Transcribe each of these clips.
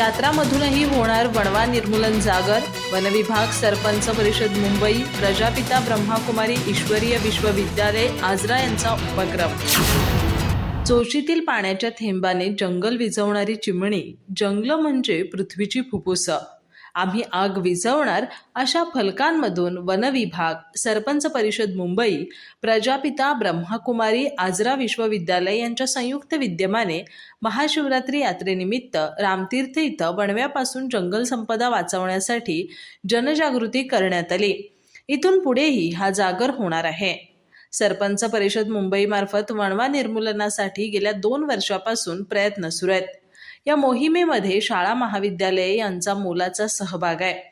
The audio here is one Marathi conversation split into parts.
यात्रामधूनही होणार वणवा निर्मूलन जागर वनविभाग सरपंच परिषद मुंबई प्रजापिता ब्रह्माकुमारी ईश्वरीय विश्वविद्यालय आजरा यांचा उपक्रम. चोशीतील पाण्याच्या थेंबाने जंगल विझवणारी चिमणी जंगल म्हणजे पृथ्वीची फुफ्फुस आम्ही आग विझवणार अशा फलकांमधून वनविभाग सरपंच परिषद मुंबई प्रजापिता ब्रह्माकुमारी आजरा विश्वविद्यालय यांच्या संयुक्त विद्यमाने महाशिवरात्री यात्रेनिमित्त रामतीर्थ इथं वणव्यापासून जंगल संपदा वाचवण्यासाठी जनजागृती करण्यात आली. इथून पुढेही हा जागर होणार आहे. सरपंच परिषद मुंबईमार्फत वणवा निर्मूलनासाठी गेल्या दोन वर्षापासून प्रयत्न सुरू आहेत. या मोहिमेमध्ये शाळा महाविद्यालये यांचा मोलाचा सहभाग आहे.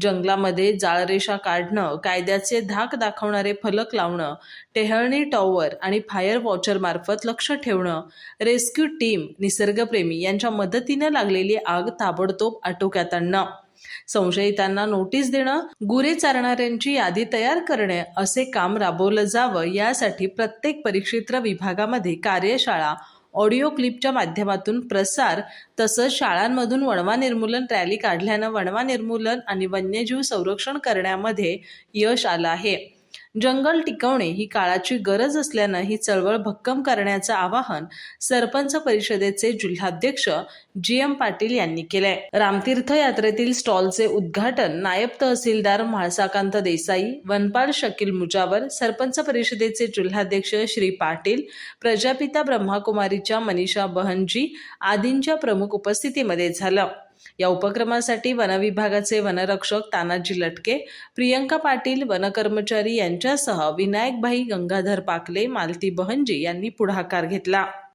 जंगलामध्ये जाळरेषा काढणं कायद्याचे धाक दाखवणारे फलक लावणं टेहळणी टॉवर आणि फायर वॉचर मार्फत लक्ष ठेवणं रेस्क्यू टीम निसर्गप्रेमी यांच्या मदतीनं लागलेली आग ताबडतोब आटोक्यात आणणं. संशयितांना नोटीस देणं गुरे चारणाऱ्यांची यादी तयार करणे असे काम राबवलं जावं यासाठी प्रत्येक परिक्षेत्र विभागामध्ये कार्यशाळा ऑडिओ क्लिपच्या माध्यमातून प्रसार तसंच शाळांमधून वणवा निर्मूलन रॅली काढल्यानं वणवा निर्मूलन आणि वन्यजीव संरक्षण करण्यामध्ये यश आलं आहे. जंगल टिकवणे ही काळाची गरज असल्यानं ही चळवळ भक्कम करण्याचं आवाहन सरपंच परिषदेचे जिल्हाध्यक्ष जी एम पाटील यांनी केलंय. रामतीर्थ यात्रेतील स्टॉलचे उद्घाटन नायब तहसीलदार म्हाळसाकांत देसाई वनपाल शकील मुजावर सरपंच परिषदेचे जिल्हाध्यक्ष श्री पाटील प्रजापिता ब्रह्माकुमारीच्या मनीषा बहनजी आदींच्या प्रमुख उपस्थितीमध्ये झालं. या उपक्रमासाठी वनविभागाचे वनरक्षक तानाजी लटके प्रियंका पाटील वनकर्मचारी यांच्यासह विनायकभाई गंगाधर पाकले मालती बहनजी यांनी पुढाकार घेतला.